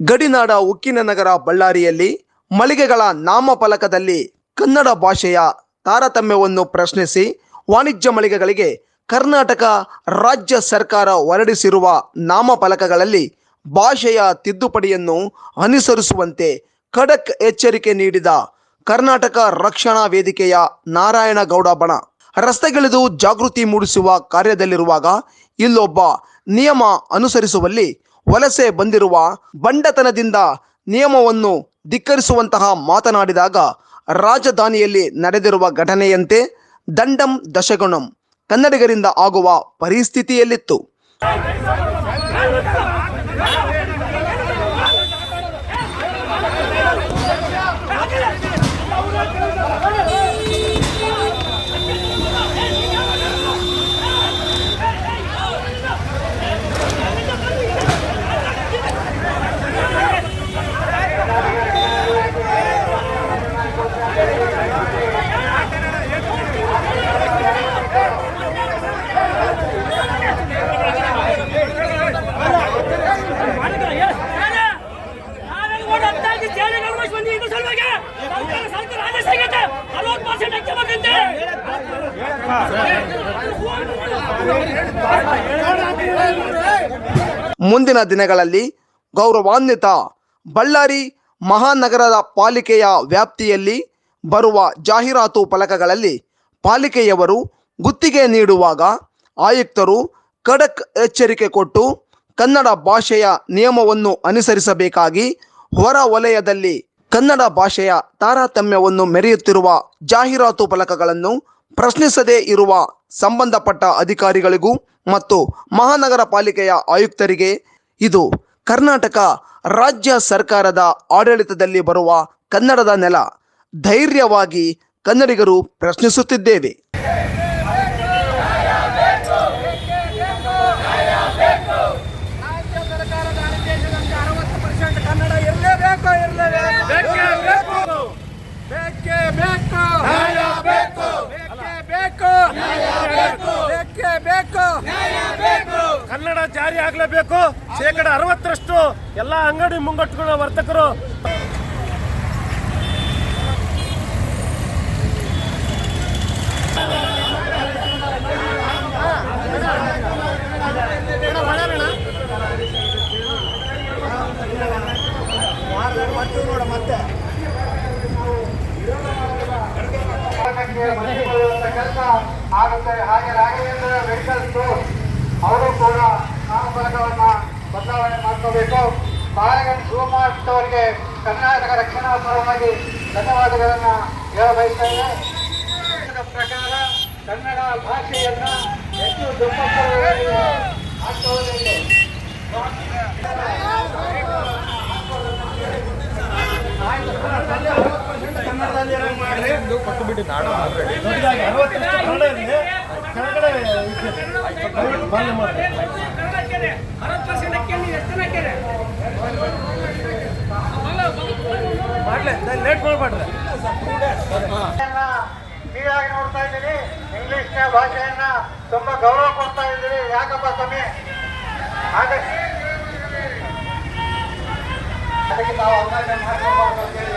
ಗಡಿನಾಡ ಉಕ್ಕಿನ ನಗರ ಬಳ್ಳಾರಿಯಲ್ಲಿ ಮಳಿಗೆಗಳ ನಾಮಫಲಕದಲ್ಲಿ ಕನ್ನಡ ಭಾಷೆಯ ತಾರತಮ್ಯವನ್ನು ಪ್ರಶ್ನಿಸಿ ವಾಣಿಜ್ಯ ಮಳಿಗೆಗಳಿಗೆ ಕರ್ನಾಟಕ ರಾಜ್ಯ ಸರ್ಕಾರ ಹೊರಡಿಸಿರುವ ನಾಮಫಲಕಗಳಲ್ಲಿ ಭಾಷೆಯ ತಿದ್ದುಪಡಿಯನ್ನು ಅನುಸರಿಸುವಂತೆ ಖಡಕ್ ಎಚ್ಚರಿಕೆ ನೀಡಿದ ಕರ್ನಾಟಕ ರಕ್ಷಣಾ ವೇದಿಕೆಯ ನಾರಾಯಣಗೌಡ ಬಣ. ರಸ್ತೆಗಿಳಿದು ಜಾಗೃತಿ ಮೂಡಿಸುವ ಕಾರ್ಯದಲ್ಲಿರುವಾಗ ಇಲ್ಲೊಬ್ಬ ನಿಯಮ ಅನುಸರಿಸುವಲ್ಲಿ ವಲಸೆ ಬಂದಿರುವ ಬಂಡತನದಿಂದ ನಿಯಮವನ್ನು ಧಿಕ್ಕರಿಸುವಂತಹ ಮಾತನಾಡಿದಾಗ ರಾಜಧಾನಿಯಲ್ಲಿ ನಡೆದಿರುವ ಘಟನೆಯಂತೆ ದಂಡಂ ದಶಗುಣಂ ಕನ್ನಡಿಗರಿಂದ ಆಗುವ ಪರಿಸ್ಥಿತಿಯಲ್ಲಿತ್ತು. ಮುಂದಿನ ದಿನಗಳಲ್ಲಿ ಗೌರವಾನ್ವಿತ ಬಳ್ಳಾರಿ ಮಹಾನಗರದ ಪಾಲಿಕೆಯ ವ್ಯಾಪ್ತಿಯಲ್ಲಿ ಬರುವ ಜಾಹೀರಾತು ಫಲಕಗಳಲ್ಲಿ ಪಾಲಿಕೆಯವರು ಗುತ್ತಿಗೆ ನೀಡುವಾಗ ಆಯುಕ್ತರು ಖಡಕ್ ಎಚ್ಚರಿಕೆ ಕೊಟ್ಟು ಕನ್ನಡ ಭಾಷೆಯ ನಿಯಮವನ್ನು ಅನುಸರಿಸಬೇಕಾಗಿ ಹೊರ ವಲಯದಲ್ಲಿ ಕನ್ನಡ ಭಾಷೆಯ ತಾರತಮ್ಯವನ್ನು ಮೆರೆಯುತ್ತಿರುವ ಜಾಹೀರಾತು ಫಲಕಗಳನ್ನು ಪ್ರಶ್ನಿಸದೇ ಇರುವ ಸಂಬಂಧಪಟ್ಟ ಅಧಿಕಾರಿಗಳಿಗೂ ಮತ್ತು ಮಹಾನಗರ ಪಾಲಿಕೆಯ ಆಯುಕ್ತರಿಗೆ ಇದು ಕರ್ನಾಟಕ ರಾಜ್ಯ ಸರ್ಕಾರದ ಆಡಳಿತದಲ್ಲಿ ಬರುವ ಕನ್ನಡದ ನೆಲ. ಧೈರ್ಯವಾಗಿ ಕನ್ನಡಿಗರು ಪ್ರಶ್ನಿಸುತ್ತಿದ್ದೇವೆ ರಾಜ್ಯ ಸರ್ಕಾರದ ಆದೇಶದಂತೆ ಅರವತ್ತು ಪರ್ಸೆಂಟ್ ಕನ್ನಡ ಇರಲೇಬೇಕು ಇರಲೇಬೇಕು ಬೇಕೇ ಬೇಕು ಬೇಕೇ ಬೇಕು ಬೇಕೇ ಬೇಕು ಕನ್ನಡ ಜಾರಿ ಆಗಲೇಬೇಕು. ಶೇಕಡ ಅರವತ್ತರಷ್ಟು ಎಲ್ಲ ಅಂಗಡಿ ಮುಂಗಟ್ಟುಗಳ ವರ್ತಕರು. ಆಗುತ್ತೆ. ಹಾಗೆ ರಾಘವೇಂದ್ರ ಮೆಡಿಕಲ್ ಸ್ಟೋರ್. ಅವರು ಕೂಡ ನಾಮಫಲಕವನ್ನ ಬದಲಾವಣೆ ಮಾಡ್ಕೋಬೇಕು. ಬಾಳಗಂಡ ಶಿವಕುಮಾರ್ ಕರ್ನಾಟಕ ರಕ್ಷಣಾ ಪರವಾಗಿ ಧನ್ಯವಾದಗಳನ್ನು ಹೇಳ ಬಯಸ್ತೇನೆ ಇದರ ಪ್ರಕಾರ ಕನ್ನಡ ಭಾಷೆಯನ್ನ ಹೆಚ್ಚು ಕನ್ನಡದಲ್ಲಿ ಕನ್ನಡ ಕೆಳಗಡೆ ಬಂದ್ ಮಾಡ್ಲಿ ಲೇಟ್ ಮಾಡ್ಬೇಡ್ರಿ ಭಾಷೆಯನ್ನ ಕೀಳಾಗಿ ನೋಡ್ತಾ ಇದ್ದೀವಿ ಇಂಗ್ಲಿಷ್ ಭಾಷೆಯನ್ನ ತುಂಬಾ ಗೌರವ ಕೊಡ್ತಾ ಇದ್ದೀರಿ. ಯಾಕಪ್ಪ ಸ್ವಾಮಿ? ಹಾಗೆ ಅದಕ್ಕೆ ನಾವು ಅವಕಾಶ ಮಾಡ್ಕೊಬಾರ್ದು ಅಂತೇಳಿ